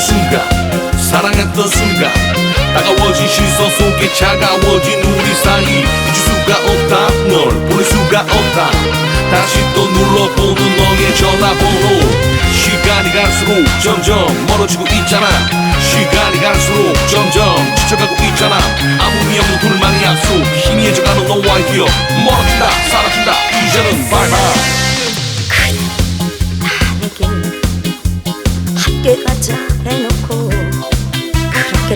순간 사랑했던 순간 따가워진 시선 속에 차가워진 우리 사이. 잊을 수가 없다. 널 보낼 수가 없다. 다시 또 눌러보는 너의 전화번호. 시간이 갈수록 점점 멀어지고 있잖아. 시간이 갈수록 점점 지쳐가고 있잖아. 아무 의미 없는 둘만의 약속. 희미해져가는 너와의 기억 함께 가자 해놓고 그렇게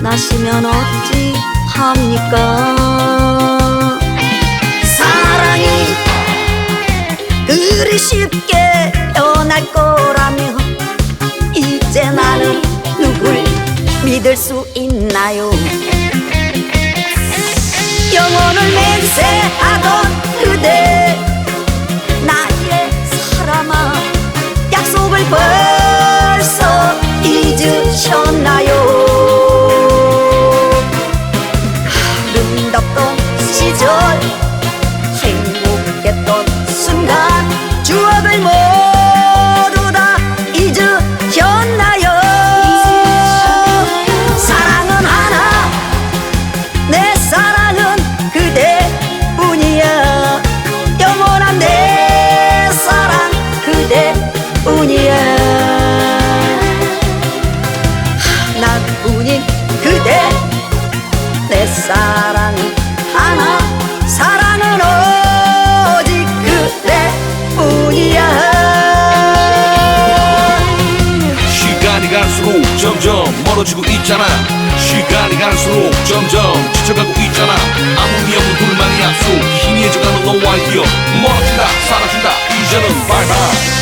떠나시면 어찌 합니까? 사랑이 그리 쉽게 변할 거라며 이제 나는 누굴 믿을 수 있나요? 영혼을 맹세하던 그대 나의 사람아 약속을 벌 그대뿐이야. 하나뿐인 그대. 내 사랑은 하나 사랑은 오직 그대뿐이야. 시간이 갈수록 점점 멀어지고 있잖아. 시간이 갈수록 점점 지쳐가고 있잖아. 아무 의미 없는 둘만의 약속. 희미해져가는 너와의 기억 멀어진다 사라진다. 이제는 바이바이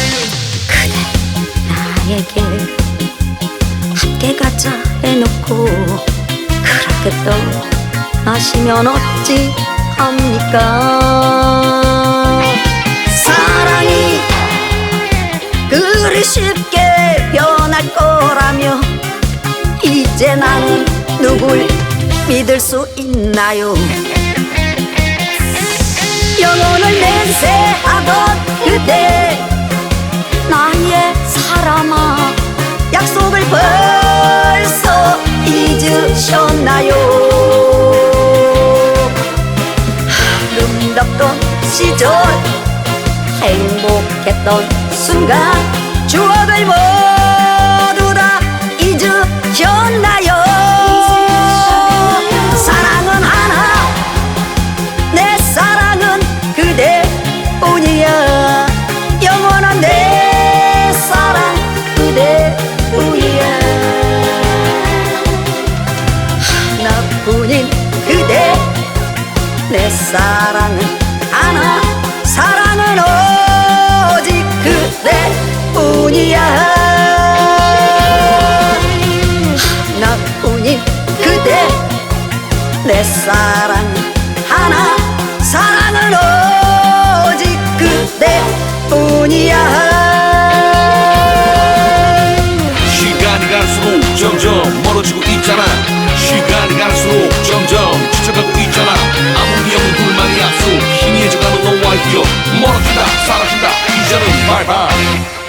해놓고 그렇게 떠나시면 어찌 합니까? 사랑이 그리 쉽게 변할 거라며 이제 나는 누굴 믿을 수 있나요? 영혼을 맹세하던 그대 잊으셨나요. 아름답던 시절 행복했던 순간 추억을 모두 다 잊으셨나 내 사랑은 하나. 사랑은 오직 그대뿐이야. 하나뿐인 그대. 내 사랑은 둘만의 약속 희미해져가는 너와의 기억 멀어진